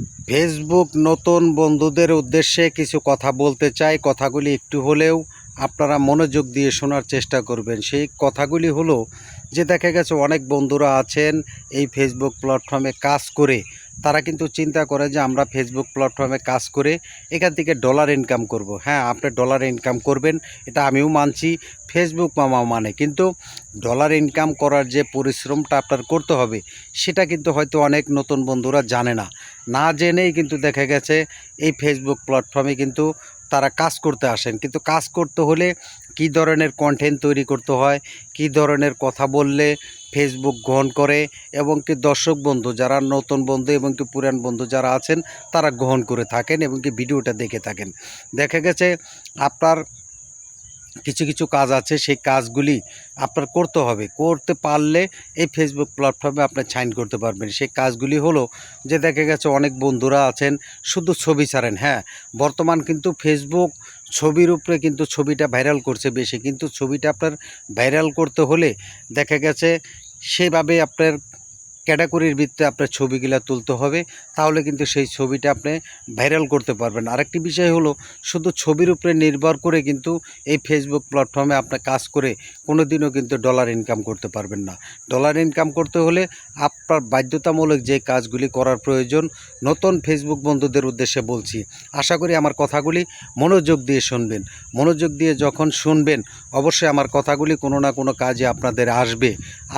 Facebook নতুন বন্ধুদের উদ্দেশ্যে কিছু কথা বলতে চাই। কথাগুলি একটু হলেও আপনারা মনোযোগ দিয়ে শোনার চেষ্টা করবেন। সেই কথাগুলি হলো যে, দেখা গেছে অনেক বন্ধুরা আছেন এই ফেসবুক প্ল্যাটফর্মে কাজ করে। তারা কিন্তু চিন্তা করে যে আমরা ফেসবুক প্ল্যাটফর্মে কাজ করে এখান থেকে ডলার ইনকাম করব। হ্যাঁ আপনি ডলার ইনকাম করবেন, এটা আমিও মানছি ফেসবুক মামা মানে। কিন্তু ডলার ইনকাম করার যে পরিশ্রমটা আপনার করতে হবে, সেটা কিন্তু হয়তো অনেক নতুন বন্ধুরা জানে না। না জেনেই কিন্তু দেখা গেছে, এই ফেসবুক প্ল্যাটফর্মে কিন্তু তারা কাজ করতে আসেন। কিন্তু কাজ করতে হলে কি ধরনের কন্টেন্ট তৈরি করতে হয়, কি ধরনের কথা বললে ফেসবুক গ্রহণ করে এবং কি দর্শক বন্ধু যারা নতুন বন্ধু এবং কি পুরান বন্ধু যারা আছেন, তারা গ্রহণ করে থাকেন এবং কি ভিডিওটা দেখে থাকেন। দেখা গেছে আপনার কিছু কিছু কাজ আছে, সেই কাজগুলি আপনার করতে হবে। করতে পারলে এই ফেসবুক প্ল্যাটফর্মে আপনি সাইন করতে পারবেন। সেই কাজগুলি হলো যে দেখা গেছে অনেক বন্ধুরা আছেন, শুধু ছবি ছাড়েন হ্যাঁ। বর্তমান কিন্তু ফেসবুক ছবির উপরে কিন্তু ছবিটা ভাইরাল করছে বেশি। কিন্তু ছবিটা আপনার ভাইরাল করতে হলে দেখা গেছে সেভাবে আপনার ক্যাটাগরির ভিত্তিতে আপনার ছবিগুলা তুলতে হবে, তাহলে কিন্তু সেই ছবিটা আপনি ভাইরাল করতে পারবেন। আরেকটি বিষয় হলো, শুধু ছবির উপরে নির্ভর করে কিন্তু এই ফেসবুক প্ল্যাটফর্মে আপনার কাজ করে কোনো দিনও কিন্তু ডলার ইনকাম করতে পারবেন না। ডলার ইনকাম করতে হলে আপনার বাধ্যতামূলক যে কাজগুলি করার প্রয়োজন, নতুন ফেসবুক বন্ধুদের উদ্দেশ্যে বলছি। আশা করি আমার কথাগুলি মনোযোগ দিয়ে শুনবেন। মনোযোগ দিয়ে যখন শুনবেন, অবশ্যই আমার কথাগুলি কোনো না কোনো কাজে আপনাদের আসবে।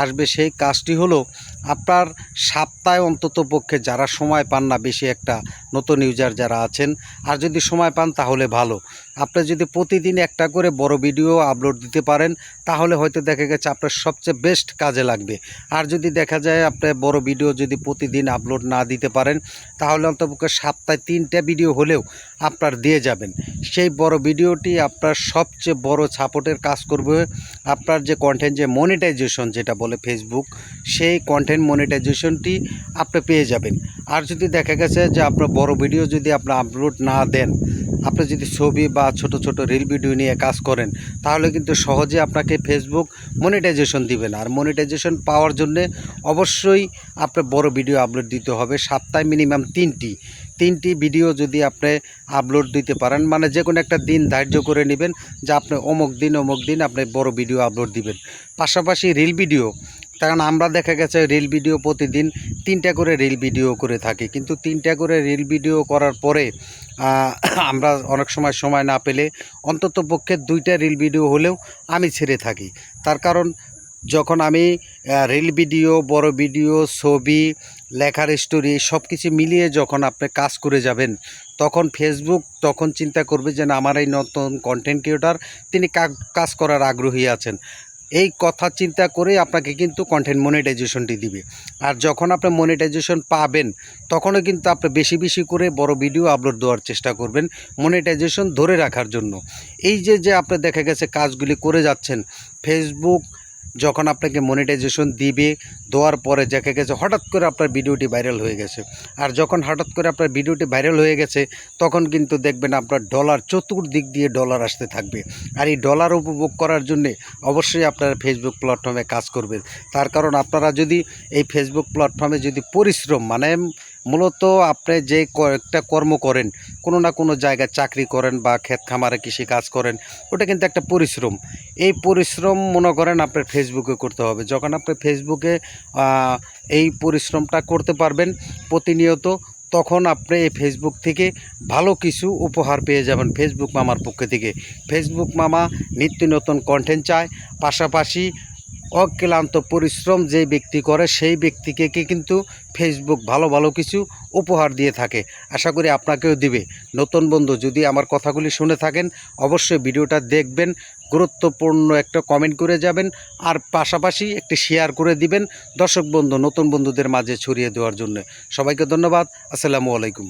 আসবে সেই কাজটি হলো আপনার সপ্তাহে অন্তত পক্ষে যারা সময় পান না, বেশি একটা নতুন ইউজার যারা আছেন, আর যদি সময় পান তাহলে ভালো। আপনি যদি প্রতিদিন একটা করে বড় ভিডিও আপলোড দিতে পারেন, তাহলে হয়তো দেখা গেছে আপনার সবচেয়ে বেস্ট কাজে লাগবে। আর যদি দেখা যায় আপনি বড় ভিডিও যদি প্রতিদিন আপলোড না দিতে পারেন, তাহলে অন্তপক্ষে সপ্তাহে তিনটা ভিডিও হলেও আপনার দিয়ে যাবেন। সেই বড় ভিডিওটি আপনার সবচেয়ে বড় সাপোর্টের কাজ করবে আপনার যে কন্টেন্ট যে মনিটাইজেশন যেটা বলে ফেসবুক সেই কন্টেন্ট মনিটাইজেশনটি আপনি পেয়ে যাবেন। আর যদি দেখা গেছে যে আপনার বড় ভিডিও যদি আপনি আপলোড না দেন আপনি যদি ছবি বা ছোট ছোট রিল ভিডিও নিয়ে কাজ করেন, তাহলে কিন্তু সহজে আপনাকে ফেসবুক মনিটাইজেশন দিবে না। আর মনিটাইজেশন পাওয়ার জন্যে অবশ্যই আপনার বড় ভিডিও আপলোড দিতে হবে। সপ্তাহে মিনিমাম তিনটি। তিনটি ভিডিও যদি আপনি আপলোড দিতে পারেন মানে যে কোনো একটা দিন ধার্য করে নেবেন, যে আপনি অমুক দিন অমুক দিন আপনি বড় ভিডিও আপলোড দিবেন। পাশাপাশি রিল ভিডিও কারণ আমরা দেখা গেছে রিল ভিডিও প্রতিদিন তিনটা করে রিল ভিডিও করে থাকি। কিন্তু তিনটা করে রিল ভিডিও করার পরে আমরা অনেক সময় সময় না পেলে অন্তত পক্ষে দুইটা রিল ভিডিও হলেও আমি ছেড়ে থাকি। তার কারণ যখন আমি রিল ভিডিও বড় ভিডিও ছবি, লেখার স্টোরি সব কিছু মিলিয়ে যখন আপনি কাজ করে যাবেন, তখন ফেসবুক তখন চিন্তা করবে যে না, আমার এই নতুন কন্টেন্ট ক্রিয়েটার তিনি কাজ করার আগ্রহী আছেন। এই কথা চিন্তা করে আপনাকে কিন্তু কন্টেন্ট মনিটাইজেশনটি দিবে। আর যখন আপনি মনিটাইজেশন পাবেন, তখনও কিন্তু আপনি বেশি বেশি করে বড় ভিডিও আপলোড দেওয়ার চেষ্টা করবেন মনিটাইজেশন ধরে রাখার জন্য। এই যে যে আপনি দেখা গেছে কাজগুলি করে যাচ্ছেন ফেসবুক যখন আপনাকে মনিটাইজেশন দিবে দেওয়ার পরে দেখা গেছে, হঠাৎ করে আপনার ভিডিওটি ভাইরাল হয়ে গেছে। আর যখন হঠাৎ করে আপনার ভিডিওটি ভাইরাল হয়ে গেছে, তখন কিন্তু দেখবেন আপনার ডলার চতুর্দিক দিয়ে ডলার আসতে থাকবে। আর এই ডলার উপভোগ করার জন্যে অবশ্যই আপনারা ফেসবুক প্ল্যাটফর্মে কাজ করবেন। তার কারণ আপনারা যদি এই ফেসবুক প্ল্যাটফর্মে যদি পরিশ্রম মানে মূলত আপনি যে একটা কর্ম করেন, কোনো না কোনো জায়গায় চাকরি করেন বা ক্ষেত খামারে কৃষি কাজ করেন, ওটা কিন্তু একটা পরিশ্রম। এই পরিশ্রম মনে করেন আপনার ফেসবুকে করতে হবে। যখন আপনি ফেসবুকে এই পরিশ্রমটা করতে পারবেন প্রতিনিয়ত, তখন আপনি এই ফেসবুক থেকে ভালো কিছু উপহার পেয়ে যাবেন ফেসবুক মামার পক্ষ থেকে। ফেসবুক মামা নিত্য নতুন কন্টেন্ট চায়, পাশাপাশি অক্লান্ত পরিশ্রম যে ব্যক্তি করে সেই ব্যক্তিকে কি কিন্তু ফেসবুক ভালো ভালো কিছু উপহার দিয়ে থাকে। আশা করি আপনাকেও দিবে। নতুন বন্ধু, যদি আমার কথাগুলি শুনে থাকেন, অবশ্যই ভিডিওটা দেখবেন গুরুত্বপূর্ণ একটা কমেন্ট করে যাবেন আর পাশাপাশি একটি শেয়ার করে দিবেন দর্শক বন্ধু, নতুন বন্ধুদের মাঝে ছড়িয়ে দেওয়ার জন্য। সবাইকে ধন্যবাদ, আসসালামু আলাইকুম।